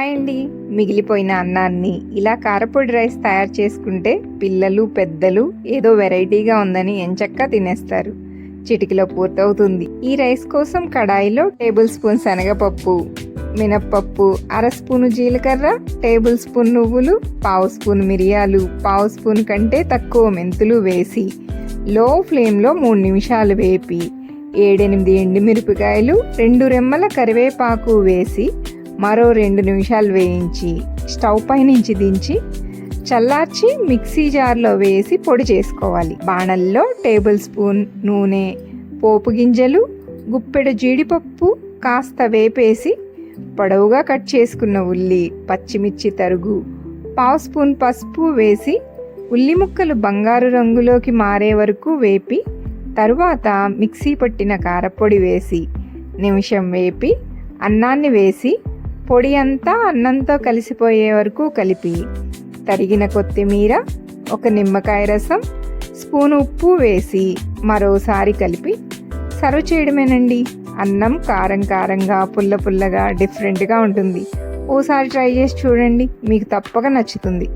Hi అండి మిగిలిపోయిన అన్నాన్ని ఇలా కారపొడి రైస్ తయారు చేసుకుంటే పిల్లలు పెద్దలు ఏదో వెరైటీగా ఉందని ఎంచక్కా తినేస్తారు. చిటికలో పూర్తవుతుంది. ఈ రైస్ కోసం కడాయిలో టేబుల్ స్పూన్ శనగపప్పు మినప్పప్పు అర స్పూను జీలకర్ర టేబుల్ స్పూన్ నువ్వులు పావు స్పూన్ మిరియాలు పావు స్పూన్ కంటే తక్కువ మెంతులు వేసి లో ఫ్లేమ్లో మూడు నిమిషాలు వేపి ఏడెనిమిది ఎండుమిరపకాయలు రెండు రెమ్మల కరివేపాకు వేసి మరో రెండు నిమిషాలు వేయించి స్టవ్ పై నుంచి దించి చల్లార్చి మిక్సీ జార్లో వేసి పొడి చేసుకోవాలి. బాణల్లో టేబుల్ స్పూన్ నూనె పోపు గింజలు గుప్పెడు జీడిపప్పు కాస్త వేపేసి పొడవుగా కట్ చేసుకున్న ఉల్లి పచ్చిమిర్చి తరుగు పావు స్పూన్ పసుపు వేసి ఉల్లి ముక్కలు బంగారు రంగులోకి మారే వరకు వేపి తరువాత మిక్సీ పట్టిన కారపొడి వేసి నిమిషం వేపి అన్నాన్ని వేసి పొడి అంతా అన్నంతో కలిసిపోయే వరకు కలిపి తరిగిన కొత్తిమీర ఒక నిమ్మకాయ రసం స్పూన్ ఉప్పు వేసి మరోసారి కలిపి సర్వ్ చేయడమేనండి. అన్నం కారం కారంగా పుల్ల పుల్లగా డిఫరెంట్గా ఉంటుంది. ఓసారి ట్రై చేసి చూడండి. మీకు తప్పక నచ్చుతుంది.